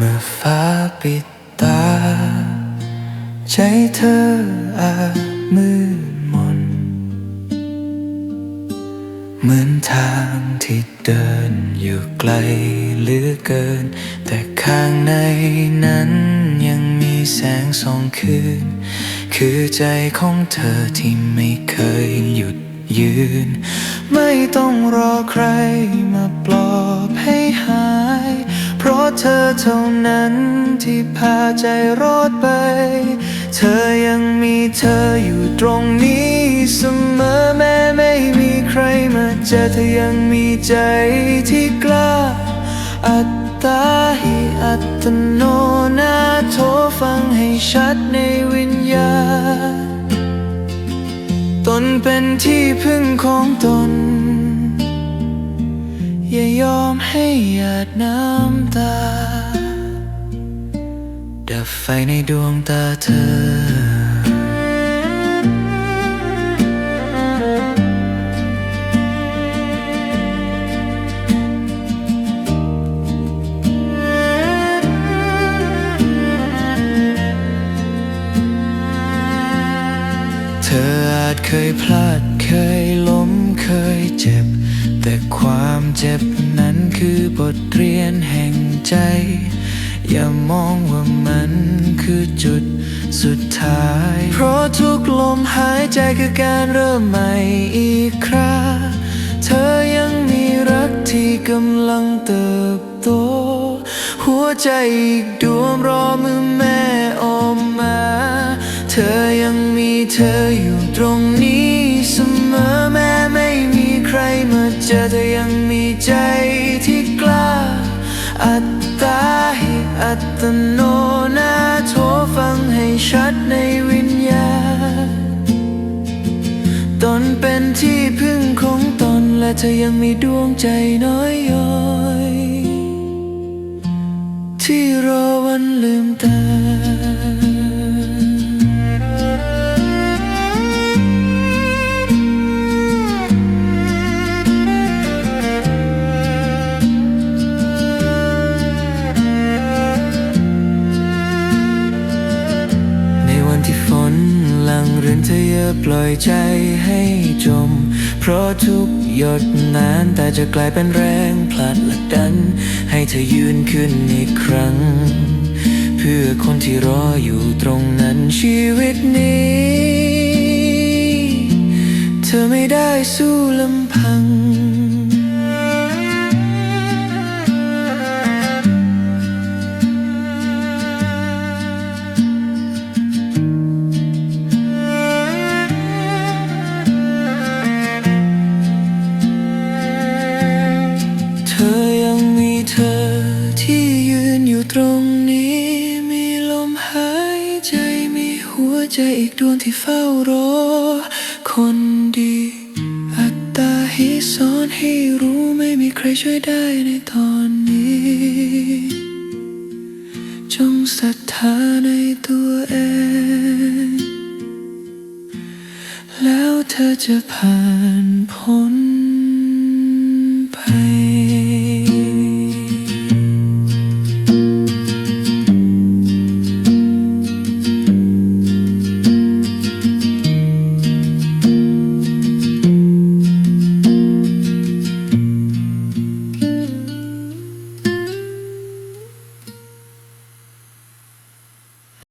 เมื่อฟ้าปิดตา ใจเธออาจมืดมน เหมือนทางที่เดินอยู่ไกลเหลือเกิน แต่ข้างในนั้นยังมีแสงส่องคืน คือใจของเธอที่ไม่เคยหยุดยืน ไม่ต้องรอใครมาปลอบให้หายเพราะเธอเท่านั้นที่พาใจรอดไป เธอยังมีเธออยู่ตรงนี้เสมอแม้ไม่มีใครมาเจอเธอยังมีใจที่กล้า อัตตาหิอัตโนนาโทฟังให้ชัดในวิญญาณตนเป็นที่พึ่งของตน อย่ายอมให้หยาดน้ำตา ดับไฟในดวงตาเธอเธอาจเคยพลาดเคยล้มเคยเจ็บ แต่ความเจ็บนั้นคือบทเรียนแห่งใจ อย่ามองว่ามันคือจุดสุดท้าย เพราะทุกลมหายใจคือการเริ่มใหม่อีกคราเธอยังมีรักที่กำลังเติบโต หัวใจอีกดวงรอมือแม่ออกมา เธอยังมีเธออยู่ ตรงนี้เสมอแม้ไม่มีใครมาเจอเธอยังมีใจที่กล้า อัตตาหิอัตโนนาโทฟังให้ชัดในวิญญาณตนเป็นที่พึ่งของตนและเธอยังมีดวงใจน้อยย้อย ที่รอวันลืมตาังเรือนเธออย่าปล่อยใจให้จม เพราะทุกหยดน้ำแต่จะกลายเป็นแรงผลัดและดัน ให้เธอยืนขึ้นอีกครั้ง เพื่อคนที่รออยู่ตรงนั้นชีวิตนี้ เธอไม่ได้สู้ลำ ตรงนี้มีลมหายใจมีหัวใจอีกดวงที่เฝ้ารอ คนดี อัตตาให้สอนให้รู้ไม่มีใครช่วยได้ในตอนนี้ จงศรัทธาในตัวเอง แล้วเธอจะผ่าน